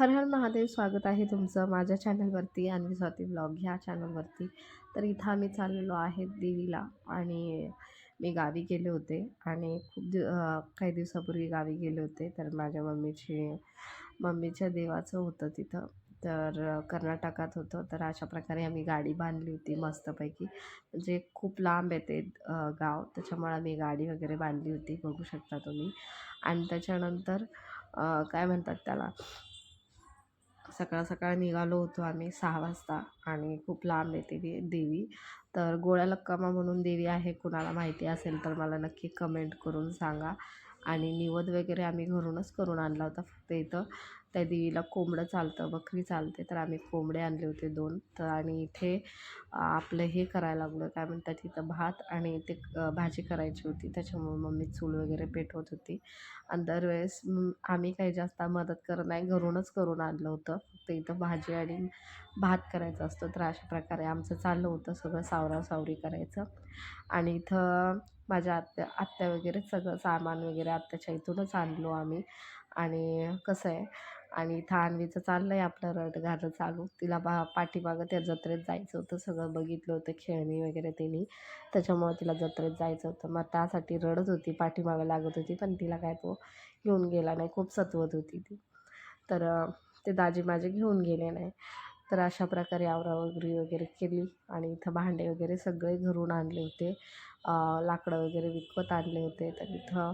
हर हर महादेव स्वागत आहे तुमचं माझ्या चॅनलवरती आणि स्वाती ब्लॉग ह्या चॅनलवरती. तर इथं आम्ही चाललेलो आहे देवीला आणि मी गावी गेले होते आणि खूप दिव काही दिवसापूर्वी गावी गेले होते. तर माझ्या मम्मीची मम्मीच्या देवाचं होतं तिथं. तर कर्नाटकात होतं. तर अशा प्रकारे आम्ही गाडी बांधली होती मस्तपैकी. म्हणजे खूप लांब येते गाव. त्याच्यामुळे आम्ही गाडी वगैरे बांधली होती. बघू शकता तुम्ही. आणि त्याच्यानंतर काय म्हणतात त्याला? सकाळ सकाळ निघालो होतो आम्ही सहा वाजता आणि खूप लांब येते ती देवी. तर गोळ्या लक्कामा म्हणून देवी आहे कुणाला माहिती असेल तर मला नक्की कमेंट करून सांगा. आणि निवद वगैरे आम्ही घरूनच करून आणला होता फक्त इथं. त्या देवीला कोंबडं चालतं बकरी चालते. तर आम्ही कोंबडे आणले होते दोन. तर आणि इथे आपलं हे करायला लागलं. काय म्हणतात तिथं भात आणि ते भाजी करायची होती. त्याच्यामुळे मम्मी चूल वगैरे पेटवत होती. आणि दरवेळेस आम्ही काही जास्त मदत करत नाही. घरूनच करून आणलं होतं. फक्त इथं भाजी आणि भात करायचा असतो. तर अशा प्रकारे आमचं चाललं होतं सगळं सावरासावरी करायचं. आणि इथं माझ्या आत्या आत्या वगैरे सगळं सामान वगैरे आत्याच्या इथूनच आणलो आम्ही. आणि कसं आहे आणि इथं चाललं आहे आपलं रट गाणं चालू. तिला बा पाठीमागं त्या जत्रेत जायचं होतं. सगळं बघितलं होतं खेळणी वगैरे तिने त्याच्यामुळं तिला जत्रेत जायचं होतं. मग त्यासाठी रडत होती पाठीमागं लागत होती पण तिला काय तो घेऊन गेला नाही. खूप सतवत होती ती. तर ते दाजी माझे घेऊन गेले नाही. तर अशा प्रकारे आवरावगरी वगैरे केली आणि इथं भांडे वगैरे सगळे घरून आणले होते. लाकडं वगैरे विकत आणले होते. तर इथं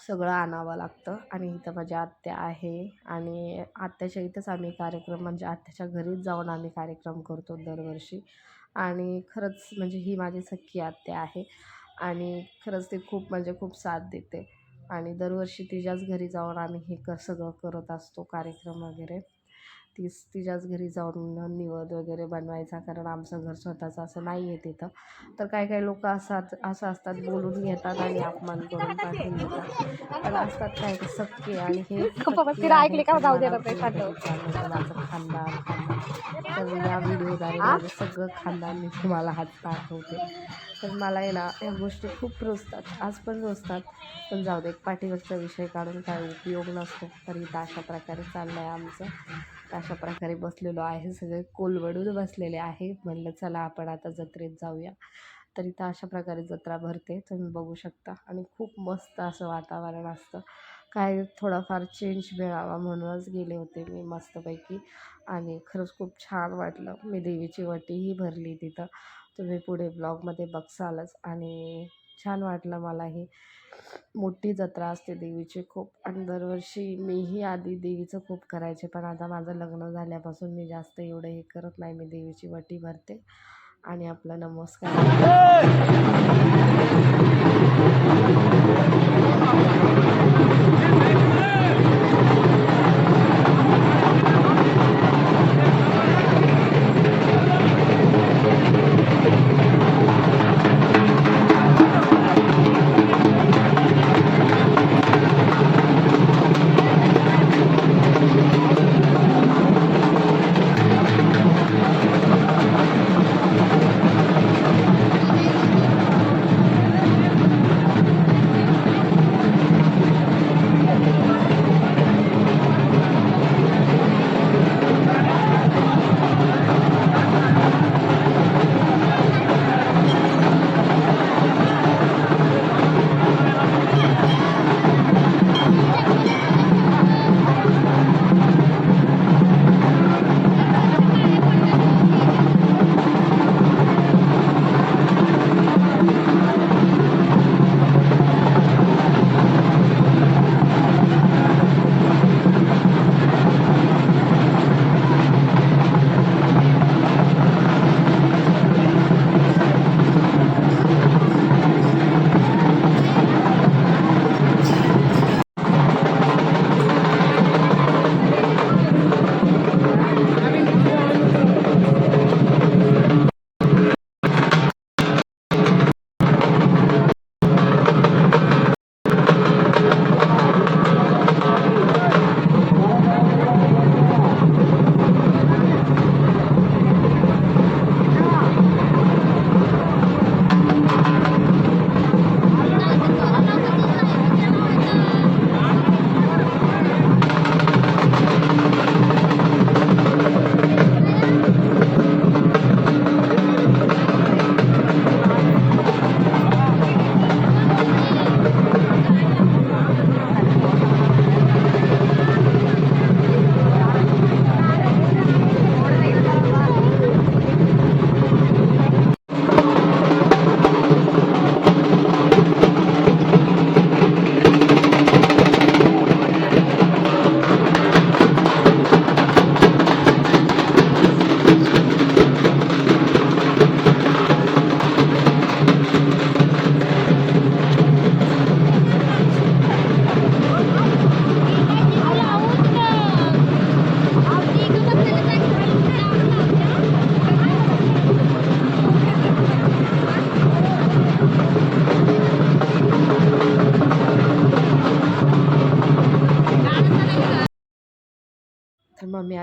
सगळं आणावं लागतं. आणि इथं माझी आत्या आहे. आणि आत्याच्या इथंच आम्ही कार्यक्रम म्हणजे आत्याच्या घरीच जाऊन आम्ही कार्यक्रम करतो दरवर्षी. आणि खरंच म्हणजे ही माझी सख्खी आत्या आहे. आणि खरंच ती खूप म्हणजे खूप साथ देते. आणि दरवर्षी तिच्याच घरी जाऊन आम्ही हे क सगळं करत असतो कार्यक्रम वगैरे. तीच तिच्याच घरी जाऊन निवद वगैरे बनवायचा कारण आमचं घर स्वतःचं असं नाही आहे तिथं. तर काही काही लोक असतात असं असतात बोलून घेतात आणि अपमान करून पाठवून देतात पण असतात काय सख्खे आणि हे ऐकले का? तर जाऊ माझं खानदान तर या व्हिडिओद्वारे माझं सगळं खानदान मी तुम्हाला हात दाखवते तर मला आहे ना या गोष्टी खूप रुचतात आज पण रुचतात पण जाऊ दे एक पाठीवरचा विषय काढून काय उपयोग नसतो. तर इथं अशा प्रकारे चाललं आहे आमचं. तर अशा प्रकारे बसलेलो आहे. सगळे कोलवडून बसलेले आहे. म्हणलं चला आपण आता जत्रेत जाऊया. तर इथं अशा प्रकारे जत्रा भरते. तुम्ही बघू शकता. आणि खूप मस्त असं वातावरण असतं. काय थोडाफार चेंज मिळावा म्हणूनच गेले होते मी मस्तपैकी. आणि खरंच खूप छान वाटलं. मी देवीची वटीही भरली तिथं. तुम्ही पुढे ब्लॉगमध्ये बघसालच. आणि छान वाटलं मला हे. मोठी जत्रा असते देवीची खूप. आणि दरवर्षी मीही आधी देवीचं खूप करायचे. पण आता माझं लग्न झाल्यापासून मी जास्त एवढं हे करत नाही. मी देवीची वटी भरते. आणि आपला नमस्कार.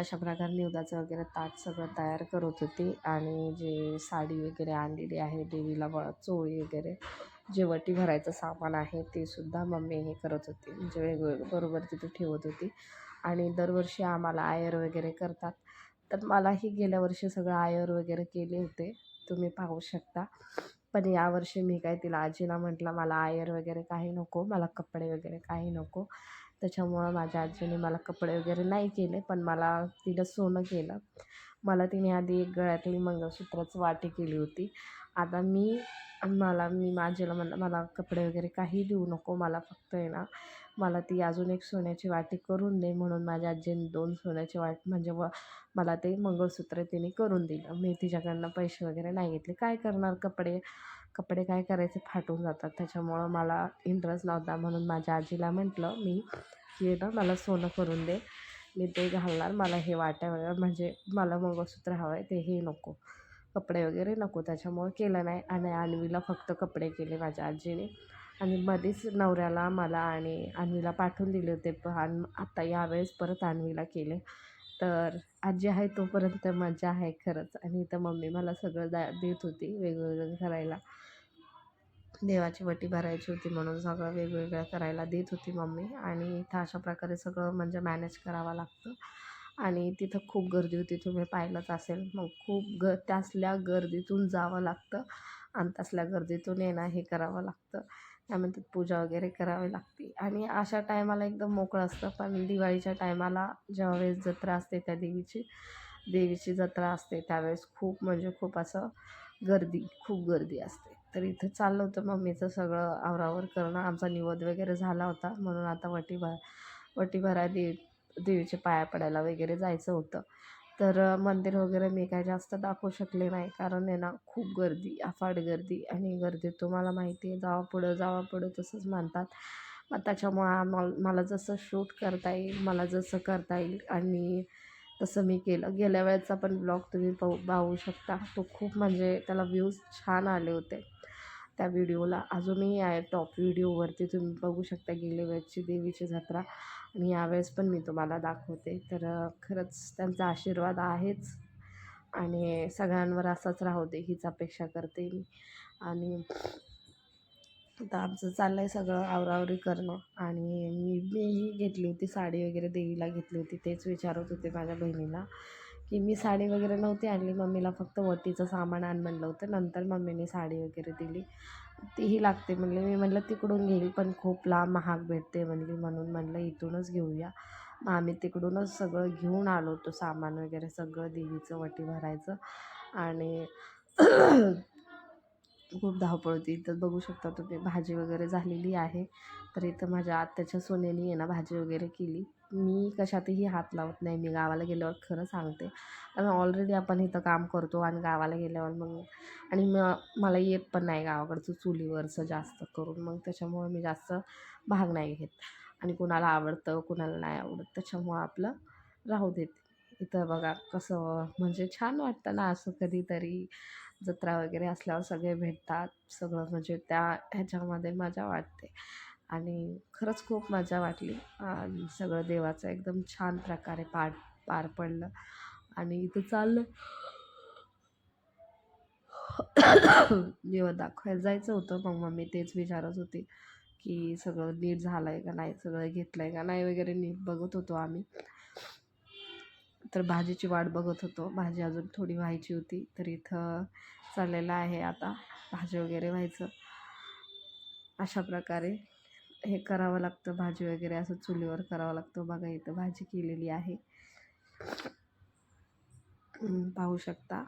अशा प्रकारे निवदाचं वगैरे ताट सगळं तयार करत होती. आणि जे साडी वगैरे आणलेली आहे देवीला व चोळी वगैरे जे वटी भरायचं सामान आहे ते सुद्धा मम्मी हे करत होती. म्हणजे वेगवेगळं बरोबर तिथे ठेवत होती. आणि दरवर्षी आम्हाला आयर वगैरे करतात. तर मलाही गेल्या वर्षी सगळं आयर वगैरे केले होते. तुम्ही पाहू शकता. पण यावर्षी मी काय तिला आजीला म्हटलं मला आयर वगैरे काही नको मला कपडे वगैरे काही नको. त्याच्यामुळं माझ्या आजीने मला कपडे वगैरे नाही केले पण मला तिला सोनं केलं. मला तिने आधी एक गळ्यातली मंगळसूत्राचं वाटी केली होती. आता मी मला मी माझ्याला म्हणलं मला कपडे वगैरे काही देऊ नको मला फक्त आहे ना मला ती अजून एक सोन्याची वाटी करून दे म्हणून माझ्या आजीने दोन सोन्याची वाट म्हणजे व मला ते मंगळसूत्र तिने करून दिलं. मी तिच्याकडनं पैसे वगैरे नाही घेतले. काय करणार कपडे? कपडे काय करायचे फाटून जातात. त्याच्यामुळं मला इंटरेस्ट नव्हता. म्हणून माझ्या आजीला म्हटलं मी की ना मला सोनं करून दे. मी ते घालणार. मला हे वाट्या वगैरे म्हणजे मला मंगळसूत्र हवं आहे ते हे नको. कपडे वगैरे नको. त्याच्यामुळं केलं नाही. आणि अन्वीला फक्त कपडे केले माझ्या आजीने. आणि मध्येच नवऱ्याला मला आणि अन्वीला पाठवून दिले होते. पण आता यावेळेस परत अन्वीला केले. तर आजी आहे तोपर्यंत मजा आहे खरंच. आणि इथं मम्मी मला सगळं दा देत होती वेगवेगळं करायला. देवाची वटी भरायची होती म्हणून सगळं वेगवेगळं करायला देत होती मम्मी. आणि इथं अशा प्रकारे सगळं म्हणजे मॅनेज करावं लागतं. आणि तिथं खूप गर्दी होती तुम्ही पाहिलंच असेल. मग खूप ग त्यासल्या गर्दीतून जावं लागतं आणि तसल्या गर्दीतून येणं हे करावं लागतं. त्यामध्ये पूजा वगैरे करावी लागते. आणि अशा टायमाला एकदम मोकळं असतं. पण दिवाळीच्या टायमाला ज्यावेळेस जत्रा असते त्या देवीची देवीची जत्रा असते त्यावेळेस खूप म्हणजे खूप असं गर्दी खूप गर्दी असते. तर इथं चाललं होतं मम्मीचं सगळं आवरावर करणं. आमचा निवद वगैरे झाला होता. म्हणून आता वटी भर वटी भराय देवी देवीचे पाया पडायला वगैरे जायचं होतं. तर मंदिर वगैरे मी काय जास्त दाखवू शकले नाही. कारण आहे ना खूप गर्दी अफाट गर्दी आणि गर्दी तुम्हाला माहिती आहे जावा पुढं जावा पुढं तसंच म्हणतात. मग त्याच्यामुळं आम्हाला मला जसं शूट करता येईल मला जसं करता येईल आणि तसं मी केलं. गेल्या वेळेचा पण ब्लॉग तुम्ही पाहू पाहू शकता. तो खूप म्हणजे त्याला व्ह्यूज छान आले होते. त्या व्हिडिओला. अजूनही आहे टॉप व्हिडिओवरती तुम्ही बघू शकता गेल्या वेळची देवीची जत्रा. आणि यावेळेस पण मी तुम्हाला दाखवते. तर खरंच त्यांचा आशीर्वाद आहेच. आणि सगळ्यांवर असाच राहू दे हीच अपेक्षा करते मी. आणि आता आमचं चाललं आहे सगळं आवरावरी करणं. आणि मी मीही घेतली होती साडी वगैरे देवीला घेतली होती. तेच विचारत होते माझ्या बहिणीला. की मी साडी वगैरे नव्हती आणली. मम्मीला फक्त वटीचं सामान आण म्हणलं होतं. नंतर मम्मीने साडी वगैरे दिली. तीही लागते म्हणले. मी म्हणलं तिकडून घेईल पण खूप लांब महाग भेटते म्हणली. म्हणून म्हणलं इथूनच घेऊया. मग आम्ही तिकडूनच सगळं घेऊन आलो होतो. सामान वगैरे सगळं देवीचं वटी भरायचं. आणि खूप धावपळ होती. इथं बघू शकता तुम्ही भाजी वगैरे झालेली आहे. तर इथं माझ्या आत्याच्या सोन्यानी आहे ना भाजी वगैरे केली. मी कशातही हात लावत नाही. मी गावाला गेल्यावर खरं सांगते. कारण ऑलरेडी आपण इथं काम करतो आणि गावाला गेल्यावर मग आणि म मला येत पण नाही गावाकडचं चुलीवरचं जास्त करून. मग त्याच्यामुळं मी जास्त भाग नाही घेत. आणि कुणाला आवडतं कुणाला नाही आवडत त्याच्यामुळं आपलं राहू देते. इथं बघा कसं म्हणजे छान वाटतं ना असं कधीतरी जत्रा वगैरे असल्यावर सगळे भेटतात. सगळं म्हणजे त्या ह्याच्यामध्ये मजा वाटते. आणि खरंच खूप मजा वाटली. आणि सगळं देवाचं एकदम छान प्रकारे पार पार पडलं. आणि इथं चाललं. जेव्हा दाखवायला जायचं होतं मग मम्मी तेच विचारत होती की सगळं नीट झालं आहे का नाही सगळं घेतलं आहे का नाही वगैरे नीट बघत होतो आम्ही. तर भाजीची वाट बघत होतो. भाजी अजून थोडी व्हायची होती तर इथं चाललेलं आहे आता भाजी वगैरे व्हायचं. अशा प्रकारे हे करावं लागतं भाजी वगैरे असं चुलीवर करावं लागतं. बघा इथं भाजी केलेली आहे. पाहू शकता.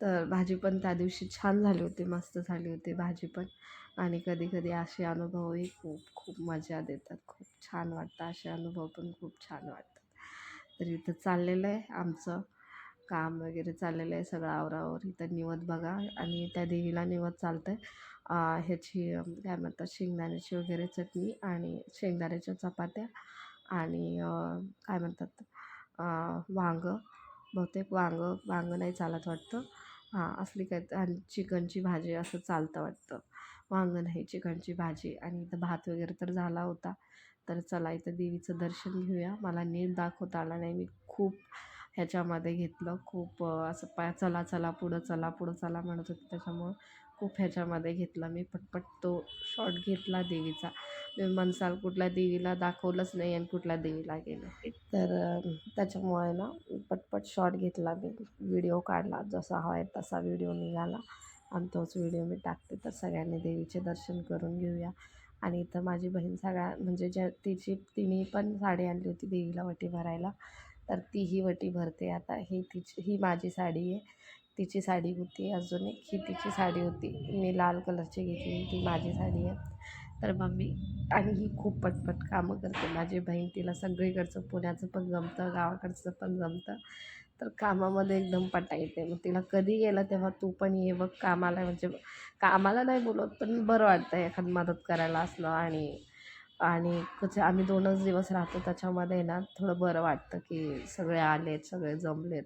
तर भाजी पण त्या दिवशी छान झाली होती मस्त झाली होती भाजी पण. आणि कधी कधी असे अनुभवही खूप खूप मजा देतात. खूप छान वाटतं. असे अनुभव पण खूप छान वाटतात. तर इथं चाललेलं आहे आमचं. काम वगैरे चाललेलं आहे सगळं आवरावर इथं निवत बघा. आणि त्या देवीला निवत चालतं आहे ह्याची काय म्हणतात शेंगदाण्याची वगैरे चटणी आणि शेंगदाण्याच्या चपात्या आणि काय म्हणतात वांगं बहुतेक वांगं वांगं नाही चालत वाटतं. हां असली काय आणि चिकनची भाजी असं चालतं वाटतं. वांगं नाही चिकनची भाजी आणि इथं भात वगैरे तर झाला होता. तर चला इथं देवीचं दर्शन घेऊया. मला नीट दाखवता आला नाही. मी खूप ह्याच्यामध्ये घेतलं. खूप असं पाय चला चला पुढं चला पुढं चला म्हणत होते. त्याच्यामुळं खूप ह्याच्यामध्ये घेतला मी पटपट तो शॉट घेतला देवीचा. मी मनसाल कुठल्या देवीला दाखवलंच नाही आणि कुठल्या देवीला गेलं. तर त्याच्यामुळे ना पटपट शॉट घेतला मी व्हिडिओ काढला. जसा हवा आहे तसा व्हिडिओ निघाला आणि तोच व्हिडिओ मी टाकते. तर सगळ्यांनी देवीचे दर्शन करून घेऊया. आणि इथं माझी बहीण सगळ्या म्हणजे ज्या तिची तिने पण साडी आणली होती देवीला वटी भरायला. तर तीही वटी भरते. आता ही तिची ही माझी साडी आहे. तिची साडी होती अजून एक ही तिची साडी होती. मी लाल कलरची घेतली ती माझी साडी आहे. तर मम्मी आणि ही खूप पटपट कामं करते. माझी बहीण तिला सगळीकडचं पुण्याचं पण जमतं गावाकडचं पण जमतं. तर कामामध्ये एकदम पटा येते मग तिला कधी गेलं तेव्हा तू पण ये बघ कामाला. म्हणजे कामाला नाही बोलत पण बरं वाटतं एखादं मदत करायला असलं आणि आणि कसं आम्ही दोनच दिवस राहतो त्याच्यामध्ये ना थोडं बरं वाटतं की सगळे आलेत सगळे जमलेत.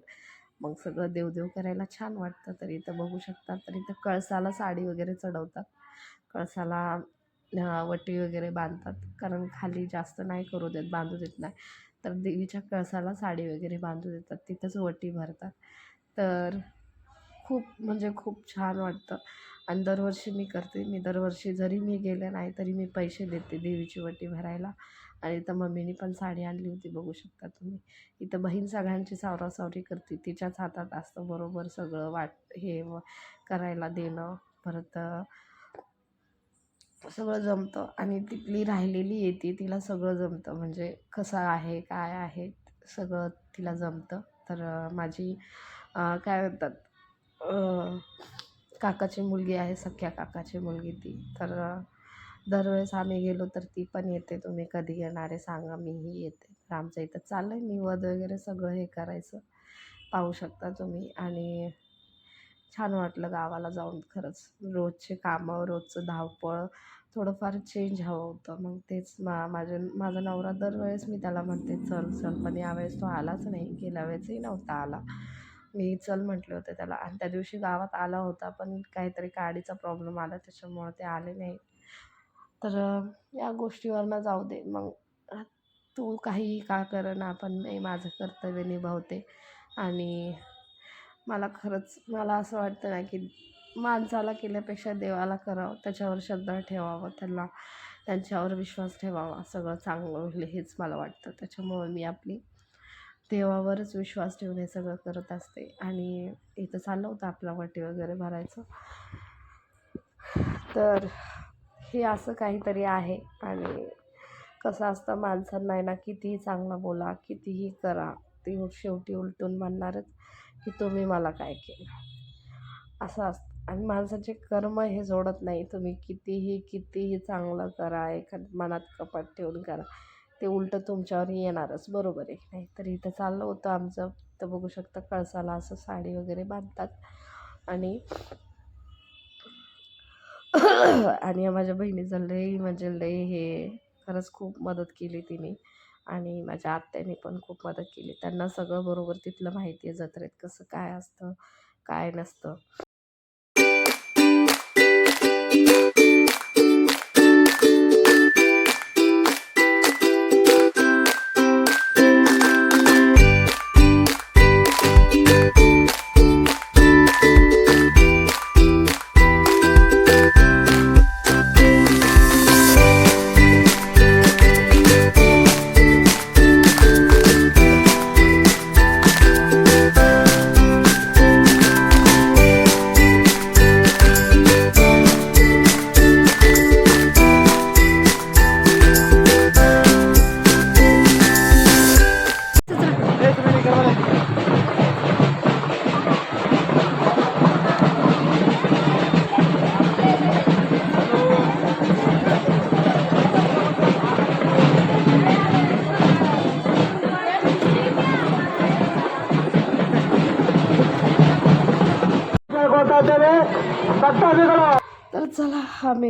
मग सगळं देवदेव करायला छान वाटतं. तर इथं बघू शकतात तर इथं कळसाला साडी वगैरे चढवतात. कळसाला वटी वगैरे बांधतात. कारण खाली जास्त नाही करू देत बांधू देत नाही. तर देवीच्या कळसाला साडी वगैरे बांधू देतात. तिथंच वटी भरतात. तर खूप म्हणजे खूप छान वाटतं. आणि दरवर्षी मी करते. मी दरवर्षी जरी मी गेले नाही तरी मी पैसे देते देवीची वटी भरायला. आणि इथं मम्मीने पण साडी आणली होती बघू शकता तुम्ही. इथं बहीण सगळ्यांची सावरासावरी करते. तिच्याच हातात असतं बरोबर सगळं वाट हे व- करायला देणं परत सगळं जमतं. आणि तिथली राहिलेली येते तिला सगळं जमतं. म्हणजे कसं आहे काय आहे सगळं तिला जमतं. तर माझी काय म्हणतात काकाची मुलगी आहे सख्या काकाची मुलगी ती. तर दरवेळेस आम्ही गेलो तर ती पण येते. तुम्ही कधी येणार आहे सांगा मीही येते. तर आमचं इथं चाललं आहे वध वगैरे सगळं हे करायचं. पाहू शकता तुम्ही. आणि छान वाटलं गावाला जाऊन खरंच. रोजचे कामं रोजचं धावपळ थोडंफार चेंज हवं होतं. मग तेच मा माझे माझा नवरा दरवेळेस मी त्याला म्हणते चल चल. पण यावेळेस तो आलाच नाही. गेल्या वेळेसही नव्हता आला. मी चल म्हटले होते त्याला. आणि त्या दिवशी गावात आला होता पण काहीतरी गाडीचा प्रॉब्लेम आला त्याच्यामुळं ते आले नाही तर या गोष्टीवरनं जाऊ दे. मग तू काहीही का ना पण मी माझं कर्तव्य निभावते. आणि मला खरंच मला असं वाटतं ना की माणसाला केल्यापेक्षा देवाला करावं त्याच्यावर श्रद्धा ठेवावं त्यांना त्यांच्यावर विश्वास ठेवावा. सगळं चांगलं होईल हेच मला वाटतं. त्याच्यामुळे मी आपली देवावरच विश्वास ठेवून हे सगळं करत असते. आणि इथं चाललं होतं आपला वाटी वगैरे भरायचं. तर हे असं काहीतरी आहे. आणि कसं असतं माणसांना आहे ना कितीही चांगलं बोला कितीही करा ते शेवटी उलटून म्हणणारच की तुम्ही मला काय केलं? असं असतं. आणि माणसाचे कर्म हे जोडत नाही. तुम्ही कितीही कितीही चांगलं करा एखाद मनात कपाट ठेवून करा. ते उलटं तुमच्यावर येणारच बरोबर आहे नाही? तर इथं चाललं होतं आमचं. तर बघू शकता कळसाला असं साडी वगैरे बांधतात. आणि आणि माझ्या बहिणीचं लई म्हणजे लई हे खरंच खूप मदत केली तिने. आणि माझ्या आत्याने पण खूप मदत केली. त्यांना सगळं बरोबर तिथलं माहिती आहे जत्रेत कसं काय असतं काय नसतं.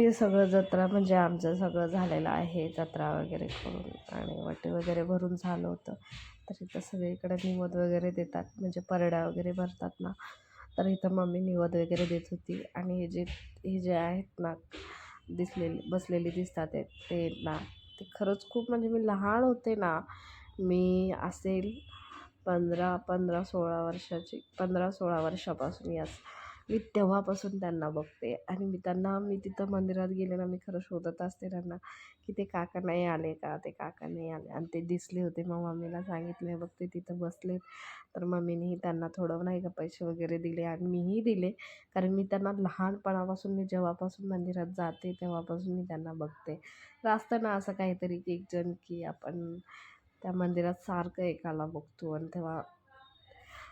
ते सगळं जत्रा म्हणजे आमचं सगळं झालेलं आहे जत्रा वगैरे करून आणि वटे वगैरे भरून झालं होतं. तर इथं सगळीकडे निवद वगैरे देतात म्हणजे परड्या वगैरे भरतात ना. तर इथं मम्मी निवद वगैरे देत होती आणि हे जे हे जे आहेत ना दिसलेले बसलेले दिसतात आहेत ते ना ते खरंच खूप म्हणजे मी लहान होते ना मी असेल पंधरा पंधरा सोळा वर्षाची पंधरा सोळा वर्षापासून याच मी तेव्हापासून त्यांना बघते. आणि मी त्यांना मी तिथं मंदिरात गेले ना मी खरं शोधत असते त्यांना की ते काका नाही आले का? ते काका नाही आले. आणि ते दिसले होते. मग मम्मीला सांगितले बघ ते तिथं बसलेत. तर मम्मीनेही त्यांना थोडं नाही का पैसे वगैरे दिले आणि मीही दिले. कारण मी त्यांना लहानपणापासून मी जेव्हापासून मंदिरात जाते तेव्हापासून मी त्यांना बघते. तर असतं ना असं काहीतरी की एक जण की आपण त्या मंदिरात सारखं एकाला बघतो. आणि तेव्हा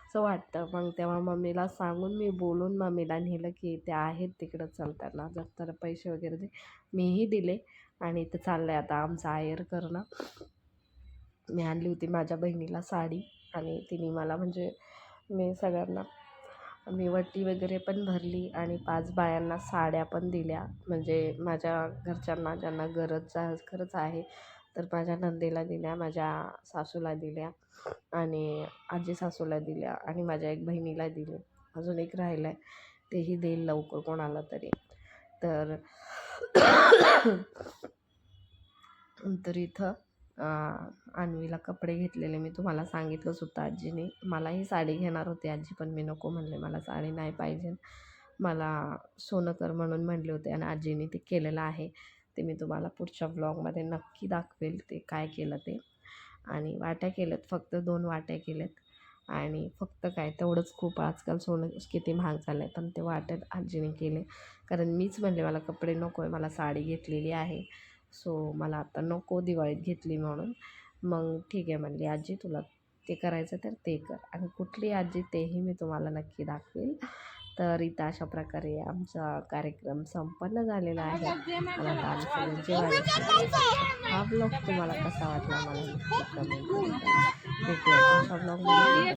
असं वाटतं. मग तेव्हा मम्मीला सांगून मी बोलून मम्मीला नेलं की ते आहेत तिकडं चालताना. जर तर पैसे वगैरे दे. मीही दिले आणि ते चाललं आहे आता आमचं आयर करणं. मी आणली होती माझ्या बहिणीला साडी आणि तिने मला म्हणजे मी सगळ्यांना मी वटी वगैरे पण भरली आणि पाच बायांना साड्या पण दिल्या. म्हणजे माझ्या घरच्यांना ज्यांना गरज खरंच आहे तर माझ्या नंदेला दिल्या माझ्या सासूला दिल्या आणि आजी सासूला दिल्या आणि माझ्या एक बहिणीला दिली. अजून एक राहिलं आहे तेही देईल लवकर कोणाला तरी. तर तर इथं आणवीला कपडे घेतलेले मी तुम्हाला सांगितलंच होतं आजीने. मलाही साडी घेणार होती आजी पण मी नको म्हणले. मला साडी नाही पाहिजे. मला सोनं कर म्हणून म्हणले होते आणि आजीने ते केलेलं आहे. ते मी तुम्हाला पुढच्या व्लॉगमध्ये नक्की दाखवेल ते काय केलं ते. आणि वाट्या केल्यात फक्त दोन वाट्या केल्यात. आणि फक्त काय तेवढंच खूप आजकाल सोनं किती महाग झालं आहे पण ते वाट्यात आजीने केले. कारण मीच म्हणले मला कपडे नको आहे मला साडी घेतलेली आहे. सो मला आता नको दिवाळीत घेतली म्हणून. मग ठीक आहे म्हणली आजी तुला ते करायचं तर ते कर. आणि कुठली आजी तेही मी तुम्हाला नक्की दाखवेल. तर इथं अशा प्रकारे आमचा कार्यक्रम संपन्न झालेला आहे. आणि आता आम्ही सगळे जेवायला हा ब्लॉग तुम्हाला कसा वाटला मला नक्की कमेंट करून भेटूया ब्लॉगमध्ये